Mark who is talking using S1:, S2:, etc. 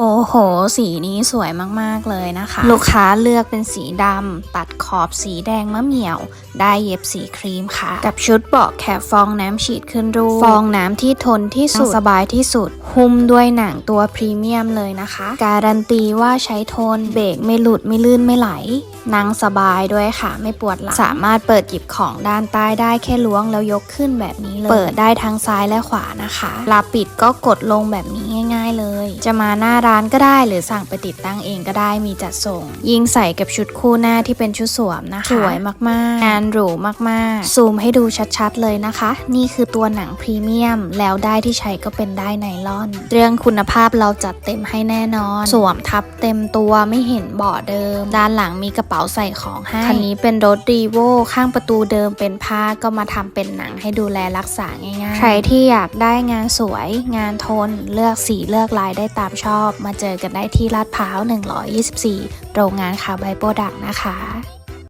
S1: โอ้โห สีนี้สวยมาก ๆ เลยนะคะ ลูกค้าเลือกเป็นสีดำ ตัดขอบสีแดงมะเหมี่ยว ได้เย็บสีครีมค่ะ กับชุดเบาะแคบฟองน้ำฉีดขึ้นรูปฟองน้ำที่ทนที่สุด สบายที่สุด หุ้มด้วยหนังตัวพรีเมียมเลยนะคะ การันตีว่าใช้ทน เบรกไม่หลุดไม่ลื่นไม่ไหล นั่งสบายด้วยค่ะ ไม่ปวดหลัง สามารถเปิดหยิบของด้านใต้ได้แค่ล้วงแล้วยกขึ้นแบบนี้เลย เปิดได้ทั้งซ้ายและขวานะคะเวลาปิดก็กดลงแบบนี้ง่าย ๆ เลย จะมาหน้าร้านก็ได้ หรือสั่งไปติดตั้งเองก็ได้มีจัดส่ง ยิงใส่กับชุดคู่หน้าที่เป็นชุดสวมนะคะ สวยมากๆงานหรูมากๆ ซูมให้ดูชัดๆเลยนะคะ นี่คือตัวหนังพรีเมียม แล้วได้ที่ใช้ก็เป็นได้ไนลอน เรื่องคุณภาพเราจัดเต็มให้แน่นอน สวมทับเต็มตัวไม่เห็นเบาะเดิม ด้านหลังมีกระเป๋าใส่ของให้คันนี้เป็นรถรีโวข้างประตูเดิมเป็นผ้าก็มาทำเป็นหนังให้ดูแลรักษาง่ายๆ ใครที่อยากได้งานสวย งานทน เลือกสีเลือกลายได้ตามชอบมาเจอกันได้ที่ลาดพร้าว 124 โรงงานคาร์ไบโปรดักนะคะ